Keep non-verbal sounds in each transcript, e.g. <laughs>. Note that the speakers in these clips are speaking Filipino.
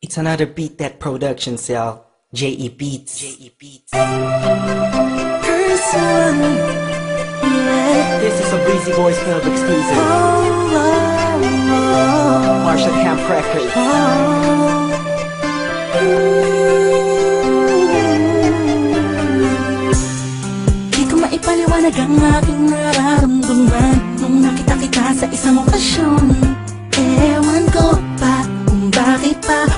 It's another Beat That production cell. J.E. Beats. J.E. Beats. person. This is a Breezy Boys Club exclusive. Oh, oh, oh, Marshall Camp Records. Oh, oh. Di ko maipaliwanag ang aking nararamdaman Nung nakita kita sa isang okasyon Ewan ko pa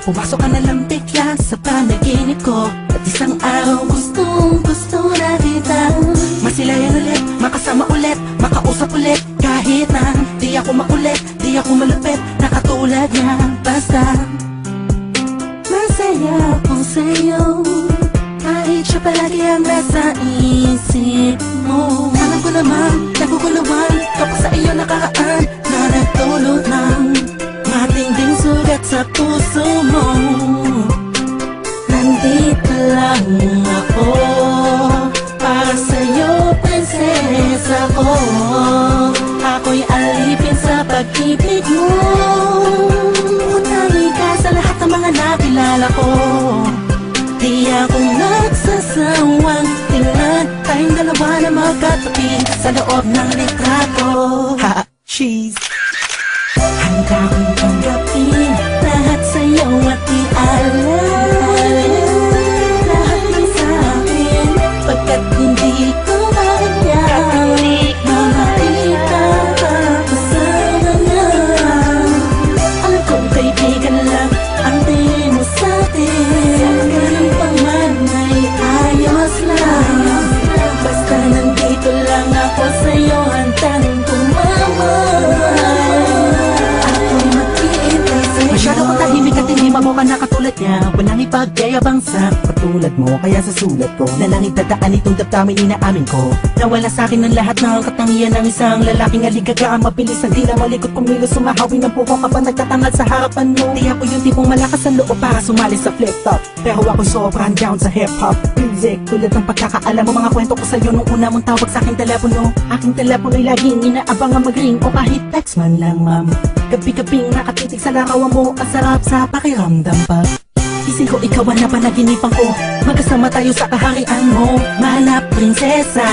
Pumasok ka na lang bigla sa panaginip ko. At isang araw gustong gusto na kita. Masilayan ulit, makasama ulit, makausap ulit. Kahit na di ako makulit, di ako malupit Nakatulad niya, basta Masaya ako sa'yo. Kahit siya palagi ang nasa isip mo. Alam ko naman, naguguluhan Kapag sa iyo nakaraan Na nagdulot ko Ako'y alipin sa pag-ibig mo. Tangi ka sa lahat ng mga nakilala ko. Di ako nagsasawang tingnan. Tayong dalawa na magkatabi Sa loob ng litrato. Ha! She's Handa kong tanggapin Lahat sa'yo at ialam niya. Walang ipagyayabang sa katulad mo Kaya sa sulat ko na lang itadaan itong damdamin inaamin ko. Nawala sa akin ng lahat ng katangian ng isang lalaking aligaga. Mabilis ang di na malikot kumilos Sumahawi ng puko kapag nagtatangad sa harapan mo. Di ako yung tipong malakas ang loob para sumali sa flip-top Pero ako sobrang down sa hip-hop Music. Tulad ng pagkakaalam mo Mga kwento ko sa'yo nung una mong tawag sa aking telepono. Aking telepono'y laging inaabangan mag-ring O kahit text man lang ma'am. Gabi-gabing nakatitig sa larawan mo Ang sarap sa pakiramdam pa Ising ko ikaw ang napanaginipan ko. Magkasama tayo sa kaharian mo Mahal prinsesa.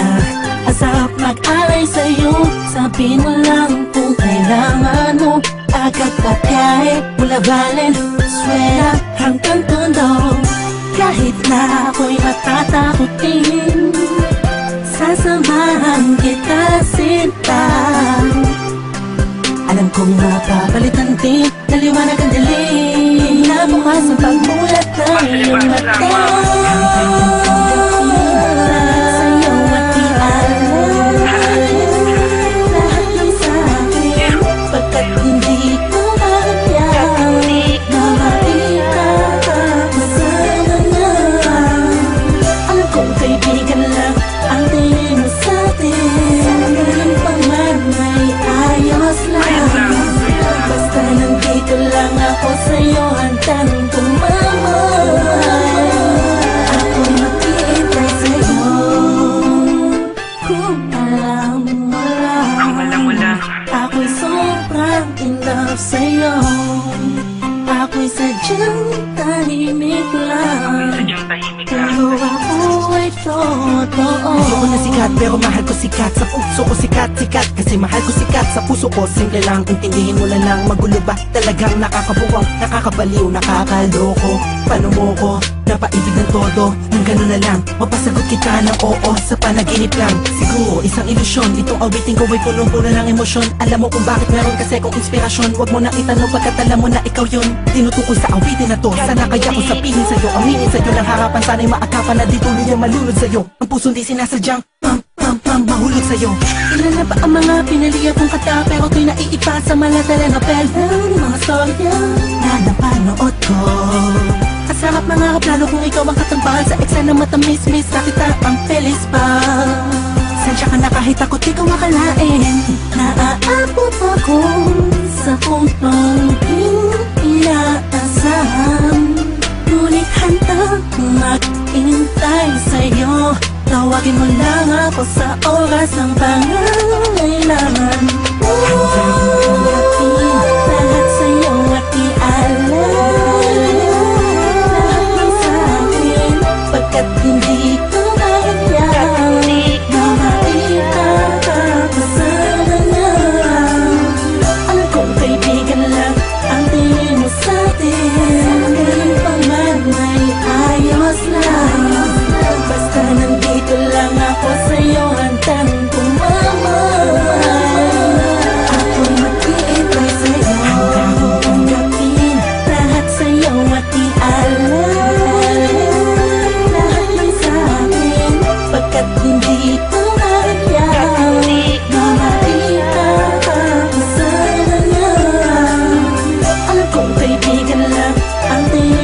Ang sarap mag-alay sa'yo. Sabi mo lang kung kailangan mo. Agad pagkain Mula Valenzuela hanggang Tondo Kahit na ako'y matatakotin Sasamahan kita sinta. Alam kong mapapalitan din Naliwanag ang dilim <laughs> 我是你爸 Kung alam mo lang Ako'y sobrang in love sa'yo. Ako'y sadyang tahimik lang. Pero ako ay totoo. Hindi ko na sikat pero mahal ko sikat. Sa puso ko sikat, sikat. Kasi mahal ko sikat. Sa puso ko Simple lang, intindihin mo lang. Magulo ba? Talagang nakakabuwang Nakakabaliw, nakakaloko Paano mo ko? Napaibig ng todo. Nang gano'n na lang Mapasagot kita ng oo. Sa panaginip lang Siguro isang ilusyon. Itong awitin ko ay punong-puno ng emosyon. Alam mo kung bakit meron kasi kong inspirasyon. Huwag mo nang itanong pagkat alam mo na ikaw yun. Tinutukol sa awitin na to. Sana kaya ko sabihin sa'yo Aminin sa'yo ng harapan Sana'y maakapan na di tuloy ang malunod sa'yo. Ang puso di sinasadyang Pam, pam, pam, mahulog sa'yo. Ilan na ba ang mga pinaliya kong kata Pero ko'y naiipa sa mga telenovela Ng mga storya na napanood ko Masarap mga plano kung ikaw ang katambahan Sa eksa na matamis-mis Nakita ang felis pa. Sansya ka na kahit ako di ko makalain Naaabot ako sa puntong inaasahan. Ngunit handa magintay sa'yo. Tawagin mo lang ako sa oras ng pangangailangan Oh can love. I'm